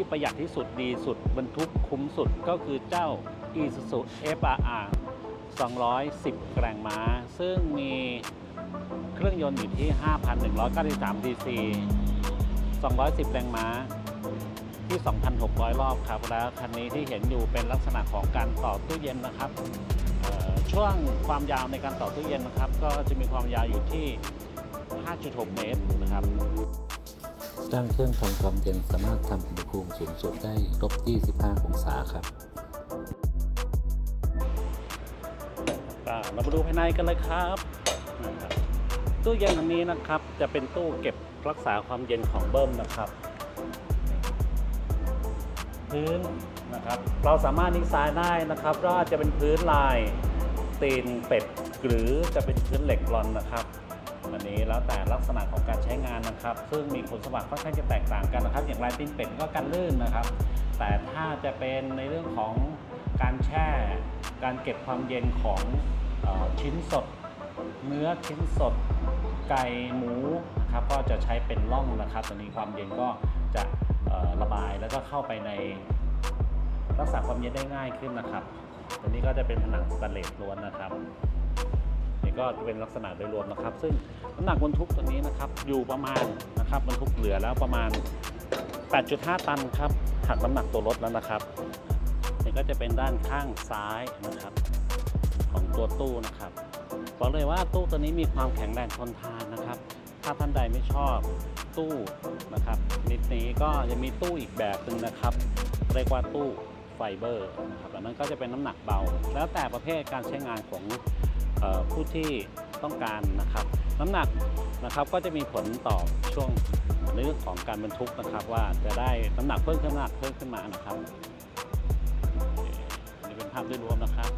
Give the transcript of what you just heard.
ที่ประหยัดที่สุดดีสุด บรรทุกคุ้มสุดก็คือเจ้า Isuzu FRR 210 แรงม้า ซึ่งมีเครื่องยนต์อยู่ที่ 5,193 cc 210 แรงม้าที่ 2,600 รอบครับ แล้วคันนี้ที่เห็นอยู่เป็นลักษณะของการต่อตู้เย็นนะครับช่วงความยาวในการต่อตู้เย็นนะครับ ก็จะมีความยาวอยู่ที่ 5.6 เมตรนะครับ ตั้งเครื่องทำความเย็นสามารถทำอุณหภูมิสูงสุดได้ลบ25องศาครับเรามาดูภายในกันเลยครับตู้เย็นอันนี้นะครับจะเป็นตู้เก็บรักษาความเย็นของเบิ้มนะครับพื้นนะครับ เราสามารถดีไซน์ได้นะครับว่าจะเป็นพื้นลายตีนเป็ดหรือจะเป็นพื้นเหล็กกลอนนะครับ อันนี้ แล้วแต่ลักษณะของการใช้งานนะครับ ซึ่งมีคุณสมบัติค่อนข้างจะแตกต่างกันนะครับ อย่างลายตีนเป็ดก็กันลื่นนะครับ แต่ถ้าจะเป็นในเรื่องของการแช่ การเก็บความเย็นของออชิ้นสด เนื้อชิ้นสด ไก่หมูนะครับก็จะใช้เป็นร่องนะครับตัวนี้ความเย็นก็จะระบายแล้วก็เข้าไปในรักษาความเย็นได้ง่ายขึ้นนะครับตัวนี้ก็จะเป็นผนังสแตนเลสล้วนนะครับ ก็เป็นลักษณะโดยรวมนะครับ ซึ่งน้ำหนักบรรทุกตัวนี้นะครับอยู่ประมาณนะครับบรรทุกเหลือแล้วประมาณ 8.5 ตันครับหักน้ำหนักตัวรถแล้วนะครับนี่ก็จะเป็นด้านข้างซ้ายนะครับ ของตัวตู้นะครับบอกเลยว่าตู้ตัวนี้มีความแข็งแรงทนทานนะครับ ถ้าท่านใดไม่ชอบตู้นะครับนิดนี้ก็ยังมีตู้อีกแบบหนึ่งนะครับเรียกว่าตู้ไฟเบอร์นะครับอันนั้นก็จะเป็นน้ำหนักเบา แล้วแต่ประเภทการใช้งานของ ผู้ที่ต้องการนะครับ น้ำหนักนะครับก็จะมีผลต่อช่วงในเรื่องของการบรรทุกนะครับ ว่าจะได้น้ำหนักเพิ่มขึ้นน้ำหนักเพิ่มขึ้นมานะครับนี่เป็นภาพโดยรวมนะครับ